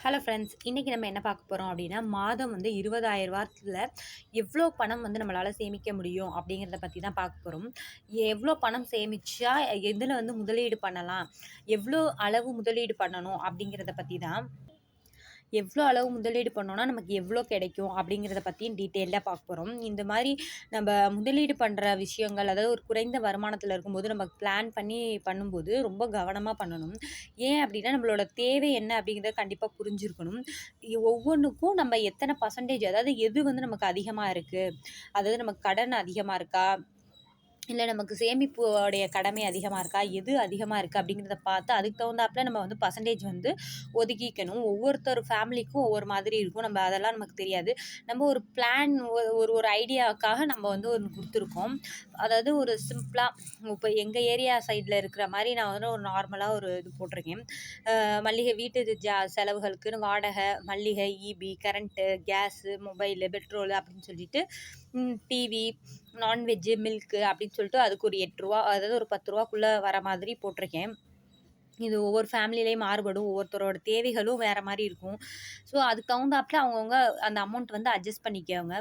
Hello friends இன்றைக்கி நம்ம என்ன பார்க்க போகிறோம் அப்படின்னா மாதம் வந்து இருபதாயிரரூவாத்தில் எவ்வளோ பணம் வந்து நம்மளால் சேமிக்க முடியும் அப்படிங்கிறத பற்றி தான் பார்க்க போகிறோம் எவ்வளோ பணம் சேமிச்சா எதில் வந்து முதலீடு பண்ணலாம் எவ்வளோ அளவு முதலீடு பண்ணணும் அப்படிங்கிறத பற்றி தான் எவ்வளோ அளவு முதலீடு பண்ணோன்னா நமக்கு எவ்வளோ கிடைக்கும் அப்படிங்கிறத பற்றியும் டீட்டெயிலாக பார்க்க போகிறோம் இந்த மாதிரி நம்ம முதலீடு பண்ணுற விஷயங்கள் அதாவது ஒரு குறைந்த வருமானத்தில் இருக்கும்போது நம்ம பிளான் பண்ணி பண்ணும்போது ரொம்ப கவனமாக பண்ணணும். ஏன் அப்படின்னா நம்மளோட தேவை என்ன அப்படிங்கிறத கண்டிப்பாக புரிஞ்சிருக்கணும். ஒவ்வொன்றுக்கும் நம்ம எத்தனை பர்சன்டேஜ் அதாவது எது வந்து நமக்கு அதிகமாக இருக்குது அதாவது நமக்கு கடன் அதிகமாக இருக்கா? இல்லை நமக்கு சேமிப்புடைய கடமை அதிகமாக இருக்கா? எது அதிகமாக இருக்குது அப்படிங்கிறத பார்த்து அதுக்கு தகுந்தாப்புல நம்ம வந்து பர்சன்டேஜ் வந்து ஒதுக்கிக்கணும். ஒவ்வொருத்தர் ஃபேமிலிக்கும் ஒவ்வொரு மாதிரி இருக்கும். நம்ம அதெல்லாம் நமக்கு தெரியாது. நம்ம ஒரு பிளான் ஒரு ஒரு ஐடியாவுக்காக நம்ம வந்து ஒன்று கொடுத்துருக்கோம். அதாவது ஒரு சிம்பிளாக இப்போ எங்கள் ஏரியா சைடில் இருக்கிற மாதிரி நான் வந்து ஒரு நார்மலாக ஒரு இது போட்டிருக்கேன். மல்லிகை வீட்டு ஜா செலவுகளுக்குன்னு வாடகை மல்லிகை EB current gas mobile petrol அப்படின்னு சொல்லிட்டு டிவி நான்வெஜ்ஜு மில்க்கு அப்படின்னு சொல்லிட்டு அதுக்கு ஒரு எட்டு ரூபா அதாவது ஒரு பத்து ரூபாக்குள்ளே வர மாதிரி போட்டிருக்கேன். இது ஒவ்வொரு ஃபேமிலியிலையும் மாறுபடும். ஒவ்வொருத்தரோட தேவைகளும் வேறு மாதிரி இருக்கும். ஸோ அதுக்கு தகுந்தாப்புல அவங்கவுங்க அந்த அமௌண்ட் வந்து அட்ஜஸ்ட் பண்ணிக்கோங்க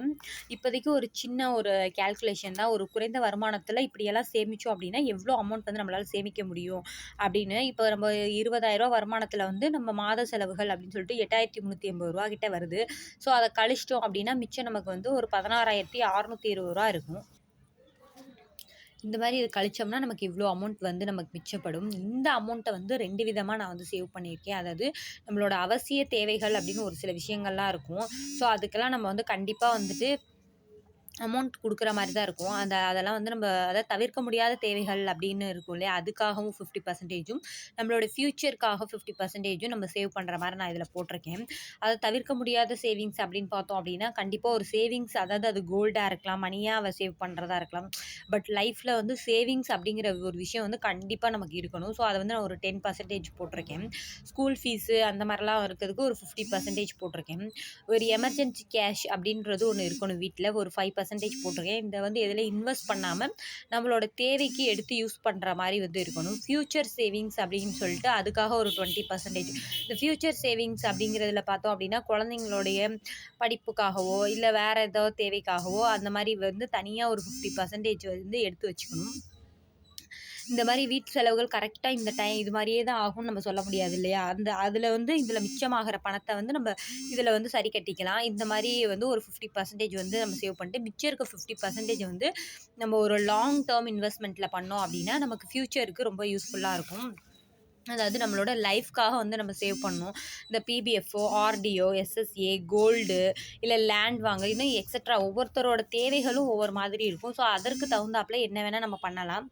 இப்போதைக்கு ஒரு சின்ன ஒரு கேல்குலேஷன் தான். ஒரு குறைந்த வருமானத்தில் இப்படியெல்லாம் சேமித்தோம் அப்படின்னா எவ்வளோ அமௌண்ட் வந்து நம்மளால் சேமிக்க முடியும் அப்படின்னு. இப்போ நம்ம இருபதாயிரரூவா வருமானத்தில் வந்து நம்ம மாத செலவுகள் அப்படின்னு சொல்லிட்டு எட்டாயிரத்தி முந்நூற்றி எண்பது ரூபா கிட்ட வருது. ஸோ அதை கழிச்சிட்டோம் அப்படின்னா மிச்சம் நமக்கு வந்து ஒரு பதினாறாயிரத்தி அறநூற்றி இருபது ரூபா இருக்கும். இந்த மாதிரி இது கழிச்சோம்னா நமக்கு இவ்வளோ அமௌண்ட் வந்து நமக்கு மிச்சப்படும். இந்த அமௌண்ட்டை வந்து ரெண்டு விதமாக நான் வந்து சேவ் பண்ணியிருக்கேன். அதாவது நம்மளோட அவசிய தேவைகள் அப்படின்னு ஒரு சில விஷயங்கள்லாம் இருக்கும். ஸோ அதுக்கெல்லாம் நம்ம வந்து கண்டிப்பாக வந்துட்டு அமௌண்ட் கொடுக்குற மாதிரி தான் இருக்கும். அந்த அதெல்லாம் வந்து நம்ம அதை தவிர்க்க முடியாத தேவைகள் அப்படின்னு இருக்கும் இல்லையா? அதுக்காகவும் ஃபிஃப்டி பர்சன்டேஜும் நம்மளோட ஃப்யூச்சருக்காக ஃபிஃப்டி பர்சன்டேஜும் நம்ம சேவ் பண்ணுற மாதிரி நான் இதில் போட்டிருக்கேன். அதை தவிர்க்க முடியாத சேவிங்ஸ் அப்படின்னு பார்த்தோம் அப்படின்னா கண்டிப்பாக ஒரு சேவிங்ஸ் அதாவது அது கோல்டாக இருக்கலாம் மணியாக சேவ் பண்ணுறதா இருக்கலாம். பட் லைஃப்பில் வந்து சேவிங்ஸ் அப்படிங்கிற ஒரு விஷயம் வந்து கண்டிப்பாக நமக்கு இருக்கணும். ஸோ அதை வந்து நான் ஒரு டென் பர்சன்டேஜ் போட்டிருக்கேன். ஸ்கூல் ஃபீஸு அந்த மாதிரிலாம் இருக்கிறதுக்கு ஒரு ஃபிஃப்டி பர்சன்டேஜ் போட்டிருக்கேன். ஒரு எமர்ஜென்சி கேஷ் அப்படின்றது ஒன்று இருக்கணும் வீட்டில் ஒரு ஃபைவ் பர்சன்டேஜ் போட்டிருக்கேன். இந்த வந்து எதில் இன்வெஸ்ட் பண்ணாமல் நம்மளோட தேவைக்கு எடுத்து யூஸ் பண்ணுற மாதிரி வந்து இருக்கணும். ஃப்யூச்சர் சேவிங்ஸ் அப்படின்னு சொல்லிட்டு அதுக்காக ஒரு டுவெண்ட்டி பர்சன்டேஜ் இந்த ஃப்யூச்சர் சேவிங்ஸ் அப்படிங்கிறதுல பார்த்தோம் அப்படின்னா குழந்தைங்களுடைய படிப்புக்காகவோ இல்லை வேறு ஏதோ தேவைக்காகவோ அந்த மாதிரி வந்து தனியாக ஒரு ஃபிஃப்டி பர்சன்டேஜ் வந்து எடுத்து வச்சுக்கணும். இந்த மாதிரி வீட்டு செலவுகள் கரெக்டாக இந்த டைம் இது மாதிரியே தான் ஆகும்னு நம்ம சொல்ல முடியாது இல்லையா? அந்த அதில் வந்து இதில் மிச்சமாகிற பணத்தை வந்து நம்ம இதில் வந்து சரி கட்டிக்கலாம். இந்த மாதிரி வந்து ஒரு ஃபிஃப்டி பர்சன்டேஜ் வந்து நம்ம சேவ் பண்ணிட்டு மிச்சம் இருக்க ஃபிஃப்டி பர்சன்டேஜ் வந்து நம்ம ஒரு லாங் டேர்ம் இன்வெஸ்ட்மெண்ட்டில் பண்ணோம் அப்படின்னா நமக்கு ஃப்யூச்சருக்கு ரொம்ப யூஸ்ஃபுல்லாக இருக்கும். அதாவது நம்மளோட லைஃப்க்காக வந்து நம்ம சேவ் பண்ணணும். இந்த பிபிஎஃப்ஓ ஆர்டிஓ எஸ்எஸ்ஏ கோல்டு இல்லை லேண்ட் வாங்க இன்னும் எக்ஸட்ரா ஒவ்வொருத்தரோட தேவைகளும் ஒவ்வொரு மாதிரி இருக்கும். ஸோ அதற்கு தகுந்தாப்பில் என்ன வேணால் நம்ம பண்ணலாம்.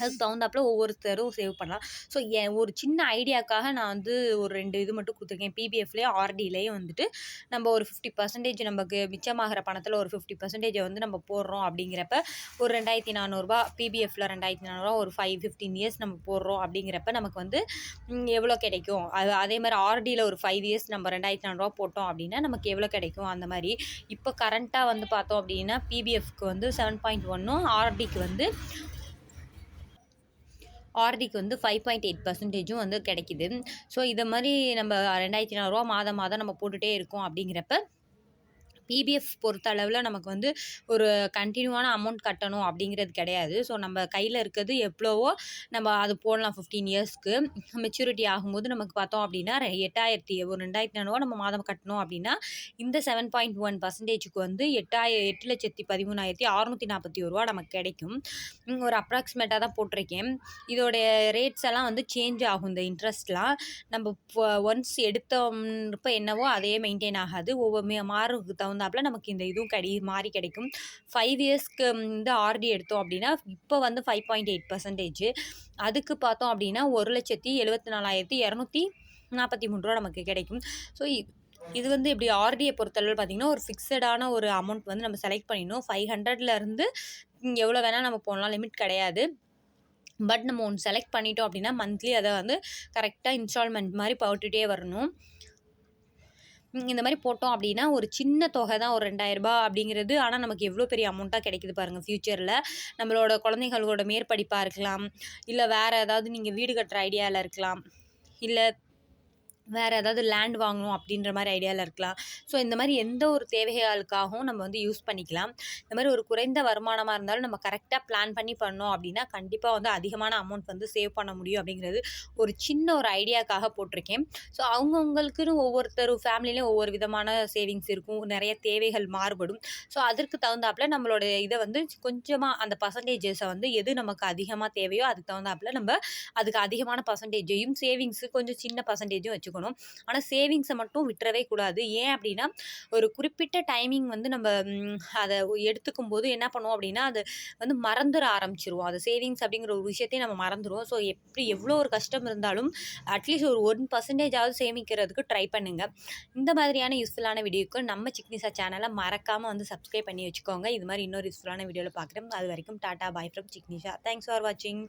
அதுக்கு தகுந்தாப்புல ஒவ்வொருத்தரும் சேவ் பண்ணலாம். ஸோ என் ஒரு சின்ன ஐடியாக்காக நான் வந்து ஒரு ரெண்டு இது மட்டும் கொடுத்துருக்கேன். பிபிஎஃப்லேயே ஆர்டிலேயே வந்துட்டு நம்ம ஒரு ஃபிஃப்டி பர்சன்டேஜ் நமக்கு மிச்சமாகிற பணத்தில் ஒரு ஃபிஃப்டி பர்சன்டேஜை வந்து நம்ம போடுறோம் அப்படிங்கிறப்ப ஒரு ரெண்டாயிரத்தி நானூறுரூவா பிபிஎஃப்பில் ரெண்டாயிரத்தி நானூறுரூவா ஒரு ஃபைவ் ஃபிஃப்டீன் இயர்ஸ் நம்ம போடுறோம் அப்படிங்கிறப்ப நமக்கு வந்து எவ்வளோ கிடைக்கும்? அது அதே மாதிரி ஆர்டியில் ஒரு ஃபைவ் இயர்ஸ் நம்ம ரெண்டாயிரத்தி நானூறுரூவா போட்டோம் அப்படின்னா நமக்கு எவ்வளோ கிடைக்கும்? அந்த மாதிரி. இப்போ கரண்ட்டாக வந்து பார்த்தோம் அப்படின்னா பிபிஎஃப்க்கு வந்து செவன் பாயிண்ட் ஒன்றும் ஆர்டிக்கு வந்து ஆர்டிக்கு வந்து ஃபைவ் பாயிண்ட் எயிட் பர்சன்டேஜும் வந்து கிடைக்கிது. ஸோ இதை மாதிரி நம்ம ரெண்டாயிரத்தி நானூறுரூவா மாதம் மாதம் நம்ம போட்டுகிட்டே இருக்கோம் அப்படிங்கிறப்ப பிபிஎஃப் பொறுத்த அளவில் நமக்கு வந்து ஒரு கண்டினியூவான அமௌண்ட் கட்டணும் அப்படிங்கிறது கிடையாது. ஸோ நம்ம கையில் இருக்கிறது எவ்வளவோ நம்ம அது போடலாம் ஃபிஃப்டீன் இயர்ஸ்க்கு மெச்சூரிட்டி ஆகும்போது நமக்கு பார்த்தோம் அப்படின்னா ரெ- எட்டாயிரத்தி ஒரு ரெண்டாயிரத்தி நானூறுவா நம்ம மாதம் கட்டணும் அப்படின்னா இந்த செவன் பாயிண்ட் ஒன் பர்சன்டேஜுக்கு வந்து எட்டாயிர எட்டு லட்சத்தி பதிமூணாயிரத்தி அறநூற்றி நாற்பத்தி ஒரு ரூபா நமக்கு கிடைக்கும். ஒரு அப்ராக்சிமேட்டாக தான் போட்டிருக்கேன். இதோடைய ரேட்ஸ் எல்லாம் வந்து சேஞ்ச் ஆகும் இந்த இன்ட்ரெஸ்ட்லாம் நம்ம ஒன்ஸ் எடுத்தோம்ப்ப என்னவோ அதே மெயின்டைன் ஆகாது. ஒவ்வொரு மாறுக்கு தகுந்த தகுந்தாப்புல நமக்கு இந்த இதுவும் கிடை மாறி கிடைக்கும். ஃபைவ் இயர்ஸ்க்கு வந்து ஆர்டி எடுத்தோம் அப்படின்னா இப்போ வந்து ஃபைவ் பாயிண்ட் எயிட் பர்சன்டேஜ் அதுக்கு பார்த்தோம் அப்படின்னா ஒரு லட்சத்தி எழுபத்தி நாலாயிரத்தி இரநூத்தி நாற்பத்தி மூணு ரூபா நமக்கு கிடைக்கும். ஸோ இது வந்து இப்படி ஆர்டியை பொறுத்தளவு பார்த்திங்கன்னா ஒரு ஃபிக்ஸடான ஒரு அமௌண்ட் வந்து நம்ம செலக்ட் பண்ணிடணும். ஃபைவ் ஹண்ட்ரட்லேருந்து எவ்வளோ வேணால் நம்ம போடலாம். லிமிட் கிடையாது. பட் நம்ம ஒன்று செலக்ட் பண்ணிட்டோம் அப்படின்னா மந்த்லி அதை வந்து கரெக்டாக இன்ஸ்டால்மெண்ட் மாதிரி போட்டுகிட்டே வரணும். இந்த மாதிரி போட்டோம் அப்படின்னா ஒரு சின்ன தொகை தான் ஒரு ரெண்டாயிரரூபா அப்படிங்கிறது. ஆனால் நமக்கு எவ்வளோ பெரிய அமௌண்ட்டாக கிடைக்குது பாருங்கள் ஃப்யூச்சரில் நம்மளோட குழந்தைகளோட மேற்படிப்பாக இருக்கலாம். இல்லை வேறு ஏதாவது நீங்கள் வீடு கட்டுற ஐடியாவில் இருக்கலாம். இல்லை வேறு ஏதாவது லேண்ட் வாங்கணும் அப்படின்ற மாதிரி ஐடியாவில் இருக்கலாம். ஸோ இந்த மாதிரி எந்த ஒரு தேவைகளுக்காகவும் நம்ம வந்து யூஸ் பண்ணிக்கலாம். இந்த மாதிரி ஒரு குறைந்த வருமானமாக இருந்தாலும் நம்ம கரெக்டாக பிளான் பண்ணி பண்ணோம் அப்படின்னா கண்டிப்பாக வந்து அதிகமான அமௌண்ட் வந்து சேவ் பண்ண முடியும் அப்படிங்கிறது ஒரு சின்ன ஒரு ஐடியாக்காக போட்டிருக்கேன். ஸோ அவங்கவுங்களுக்குன்னு ஒவ்வொருத்தர் ஃபேமிலியிலையும் ஒவ்வொரு விதமான சேவிங்ஸ் இருக்கும். நிறைய தேவைகள் மாறுபடும். ஸோ அதற்கு தகுந்தாப்புல நம்மளோட இதை வந்து கொஞ்சமாக அந்த பர்சன்டேஜஸை வந்து எது நமக்கு அதிகமாக தேவையோ அதுக்கு தகுந்தாப்புல நம்ம அதுக்கு அதிகமான பர்சன்டேஜையும் சேவிங்ஸு கொஞ்சம் சின்ன பர்சன்டேஜும் வச்சுக்கணும். ஆனால் சேவிங்ஸை மட்டும் விட்டுறவே கூடாது. ஏன் அப்படின்னா ஒரு குறிப்பிட்ட டைமிங் வந்து நம்ம அதை எடுத்துக்கும் போது என்ன பண்ணுவோம் அப்படின்னா அது வந்து மறந்துட ஆரம்பிச்சிருவோம். அது சேவிங்ஸ் அப்படிங்கிற ஒரு விஷயத்தையும் நம்ம மறந்துடுவோம் ஸோ எப்படி எவ்வளோ ஒரு கஷ்டம் இருந்தாலும் அட்லீஸ்ட் ஒரு ஒன் பர்சன்டேஜாவது சேமிக்கிறதுக்கு ட்ரை பண்ணுங்கள் இந்த மாதிரியான யூஸ்ஃபுல்லான வீடியோக்கு நம்ம சிக்னிசா சேனலை மறக்காமல் வந்து சப்ஸ்கிரைப் பண்ணி வச்சுக்கோங்க. இது மாதிரி இன்னொரு யூஸ்ஃபுல்லான வீடியோவில் பார்க்குறேன் அது வரைக்கும் tata bye from Signisha thanks for வாட்சிங்